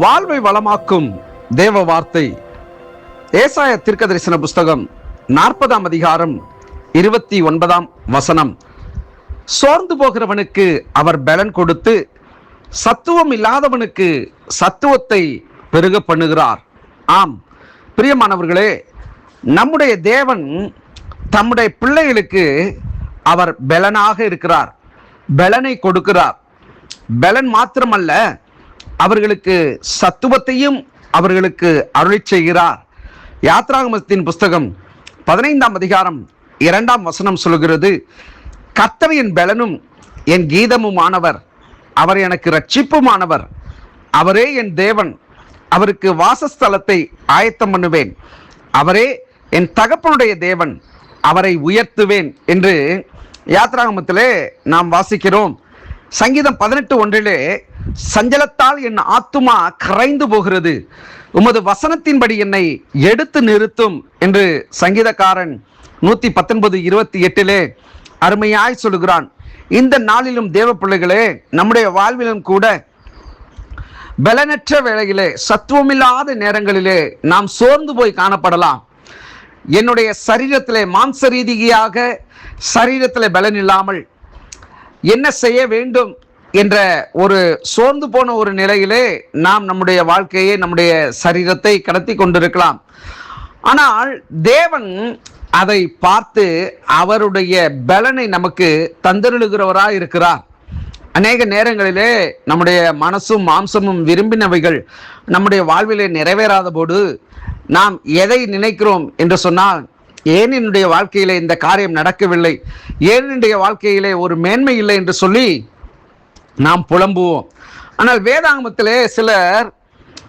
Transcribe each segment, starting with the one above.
வாழ்வை வளமாக்கும் தேவ வார்த்தை. ஏசாய தீர்க்க தரிசன புஸ்தகம் நாற்பதாம் அதிகாரம் இருபத்தி ஒன்பதாம் வசனம். சோர்ந்து போகிறவனுக்கு அவர் பலன் கொடுத்து சத்துவம் இல்லாதவனுக்கு சத்துவத்தை பெருக பண்ணுகிறார். ஆம் பிரியமானவர்களே நம்முடைய தேவன் தம்முடைய பிள்ளைகளுக்கு அவர் பலனாக இருக்கிறார். பலனை கொடுக்கிறார். பலன் மாத்திரமல்ல அவர்களுக்கு சத்துவத்தையும் அவர்களுக்கு அருளி செய்கிறார். யாத்ராகமத்தின் புஸ்தகம் பதினைந்தாம் அதிகாரம் இரண்டாம் வசனம் சொல்கிறது கர்த்தர் என் பலனும் என் கீதமுமானவர் அவர் எனக்கு ரட்சிப்புமானவர் அவரே என் தேவன் அவருக்கு வாசஸ்தலத்தை ஆயத்தம் பண்ணுவேன். அவரே என் தகப்பனுடைய தேவன் அவரை உயர்த்துவேன். என்று யாத்ராகமத்திலே நாம் வாசிக்கிறோம். சங்கீதம் பதினெட்டு ஒன்றிலே சஞ்சலத்தால் என் ஆத்துமா கரைந்து போகிறது. உமது வசனத்தின்படி என்னை எடுத்து நிறுத்தும் என்று சங்கீதக்காரன் நூத்தி பத்தொன்பது இருபத்தி எட்டிலே அருமையாய் சொல்லுகிறான். இந்த நாளிலும் தேவ பிள்ளைகளே நம்முடைய வாழ்விலும் கூட பலனற்ற வேளையிலே சத்துவமில்லாத நேரங்களிலே நாம் சோர்ந்து போய் காணப்படலாம். என்னுடைய சரீரத்திலே மாம்ச ரீதியாக சரீரத்திலே பலன் இல்லாமல் என்ன செய்ய வேண்டும்? என்ற ஒரு சோர்ந்து போன ஒரு நிலையிலே நாம் நம்முடைய வாழ்க்கையை நம்முடைய சரீரத்தை கடத்தி கொண்டிருக்கலாம். ஆனால் தேவன் அதை பார்த்து அவருடைய பலனை நமக்கு தந்தருளுகிறவராய் இருக்கிறார் அநேக நேரங்களிலே நம்முடைய மனசும் மாம்சமும் விரும்பினவைகள் நம்முடைய வாழ்விலே நிறைவேறாத போது நாம் எதை நினைக்கிறோம் என்று சொன்னால் ஏன் என்னுடைய வாழ்க்கையிலே இந்த காரியம் நடக்கவில்லை? ஏன் என்னுடைய வாழ்க்கையிலே ஒரு மேன்மை இல்லை என்று சொல்லி நாம் புலம்புவோம். ஆனால் வேதாங்கமத்திலே சிலர்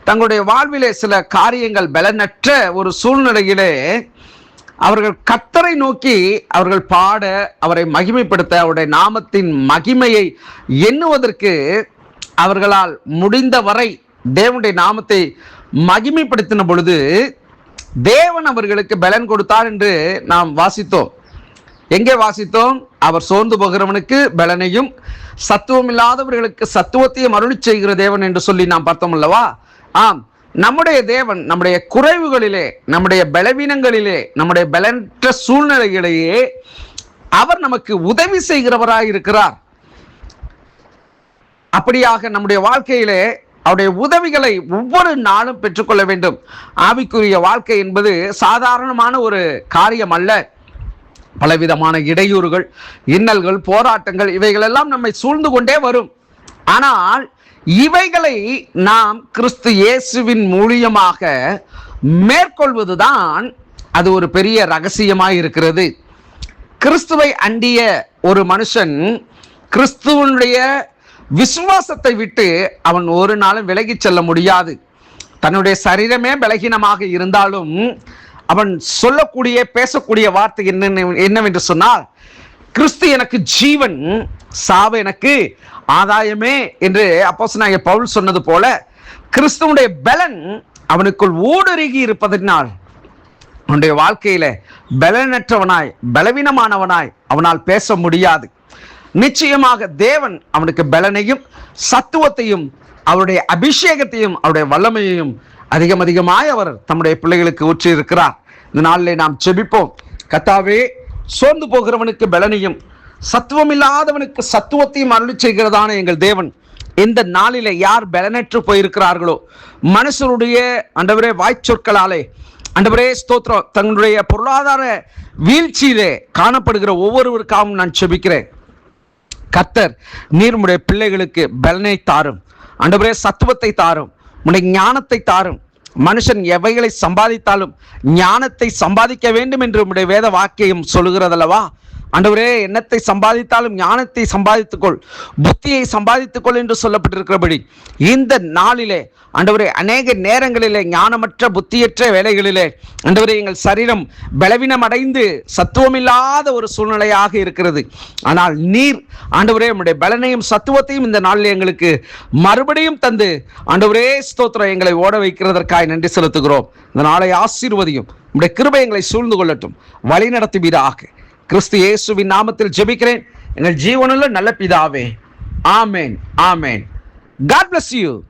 தங்களுடைய வாழ்விலே சில காரியங்கள் பலனற்ற ஒரு சூழ்நிலையிலே அவர்கள் கத்தரை நோக்கி அவர்கள் பாட அவரை மகிமைப்படுத்த அவருடைய நாமத்தின் மகிமையை எண்ணுவதற்கு அவர்களால் முடிந்த வரை தேவனுடைய நாமத்தை மகிமைப்படுத்தின பொழுது தேவன் அவர்களுக்கு பலன் கொடுத்தார் என்று நாம் வாசித்தோம். எங்கே வாசித்தோம்? அவர் சோர்ந்து போகிறவனுக்கு பலனையும் சத்துவம் இல்லாதவர்களுக்கு சத்துவத்தையும் அருளி செய்கிற தேவன் என்று சொல்லி நாம் பார்த்தோம் அல்லவா? ஆம். நம்முடைய தேவன் நம்முடைய குறைவுகளிலே நம்முடைய பலவீனங்களிலே நம்முடைய பலனற்ற சூழ்நிலைகளையே அவர் நமக்கு உதவி செய்கிறவராக இருக்கிறார். அப்படியாக நம்முடைய வாழ்க்கையிலே அவருடைய உதவிகளை ஒவ்வொரு நாளும் பெற்றுக்கொள்ள வேண்டும். ஆவிக்குரிய வாழ்க்கை என்பது சாதாரணமான ஒரு காரியம் அல்ல. பலவிதமான இடையூறுகள் இன்னல்கள் போராட்டங்கள் இவைகளெல்லாம் நம்மை சூழ்ந்து கொண்டே வரும். ஆனால் இவைகளை நாம் கிறிஸ்து இயேசுவின் மூலியமாக மேற்கொள்வதுதான் அது ஒரு பெரிய ரகசியமாக இருக்கிறது. கிறிஸ்துவை அண்டிய ஒரு மனுஷன் கிறிஸ்துவனுடைய விசுவாசத்தை விட்டு அவன் ஒரு நாளும் விலகிச் செல்ல முடியாது. தன்னுடைய சரீரமே பலகீனமாக இருந்தாலும் அவன் சொல்லக்கூடிய பேசக்கூடிய வார்த்தை என்ன என்னவென்று சொன்னால் கிறிஸ்து எனக்கு ஜீவன் சாவு எனக்கு ஆதாயமே என்று அப்போஸ்தலனாகிய பவுல் சொன்னது போல கிறிஸ்துவனுடைய பலன் அவனுக்குள் ஊடுருகி இருப்பதனால் அவனுடைய வாழ்க்கையில பலனற்றவனாய் பலவீனமானவனாய் அவனால் பேச முடியாது. நிச்சயமாக தேவன் அவனுக்கு பலனையும் சத்துவத்தையும் அவருடைய அபிஷேகத்தையும் அவருடைய வல்லமையையும் அதிகம் அதிகமாய் அவர் தம்முடைய பிள்ளைகளுக்கு ஊற்றி இருக்கிறார் இந்த நாளிலே நாம் செபிப்போம் கத்தாவே சோர்ந்து போகிறவனுக்கு பலனையும் சத்துவம் இல்லாதவனுக்கு சத்துவத்தையும் அருளி செய்கிறதான எங்கள் தேவன். இந்த நாளில யார் பலனற்று போயிருக்கிறார்களோ மனுஷருடைய அண்டவரே வாய்ச்சொற்களாலே அண்டவரே ஸ்தோத்திரம் தங்களுடைய பொருளாதார வீழ்ச்சியிலே காணப்படுகிற ஒவ்வொருவருக்காகவும் நான் செபிக்கிறேன் கத்தர் நீர்முடைய பிள்ளைகளுக்கு பலனை தாரும். அண்டவரே சத்துவத்தை தாரும். உடைய ஞானத்தை தாரும். மனுஷன் எவைகளை சம்பாதித்தாலும் ஞானத்தை சம்பாதிக்க வேண்டும் என்று உடைய வேத வாக்கியம் சொல்லுகிறதல்லவா? ஆண்டவரே எண்ணத்தை சம்பாதித்தாலும் ஞானத்தை சம்பாதித்துக்கொள் புத்தியை சம்பாதித்துக்கொள் என்று சொல்லப்பட்டிருக்கிறபடி இந்த நாளிலே ஆண்டவரே அநேக நேரங்களிலே ஞானமற்ற புத்தியற்ற வேலைகளிலே ஆண்டவரே எங்கள் சரீரம் பலவீனம் அடைந்து சத்துவமில்லாத ஒரு சூழ்நிலையாக இருக்கிறது. ஆனால் நீர் ஆண்டவரே நம்முடைய பலனையும் சத்துவத்தையும் இந்த நாளில் எங்களுக்கு மறுபடியும் தந்து ஆண்டவரே ஸ்தோத்திரம் எங்களை ஓட வைக்கிறதற்காக நன்றி செலுத்துகிறோம். இந்த நாளை ஆசீர்வதியும் நம்முடைய கிருபை எங்களை சூழ்ந்து கொள்ளட்டும். வழி நடத்துவீராக கிறிஸ்து இயேசுவின் நாமத்தில் ஜெபிக்கிறேன். எங்கள் ஜீவனில் நல்ல பிதாவே. ஆமேன் ஆமேன். God bless you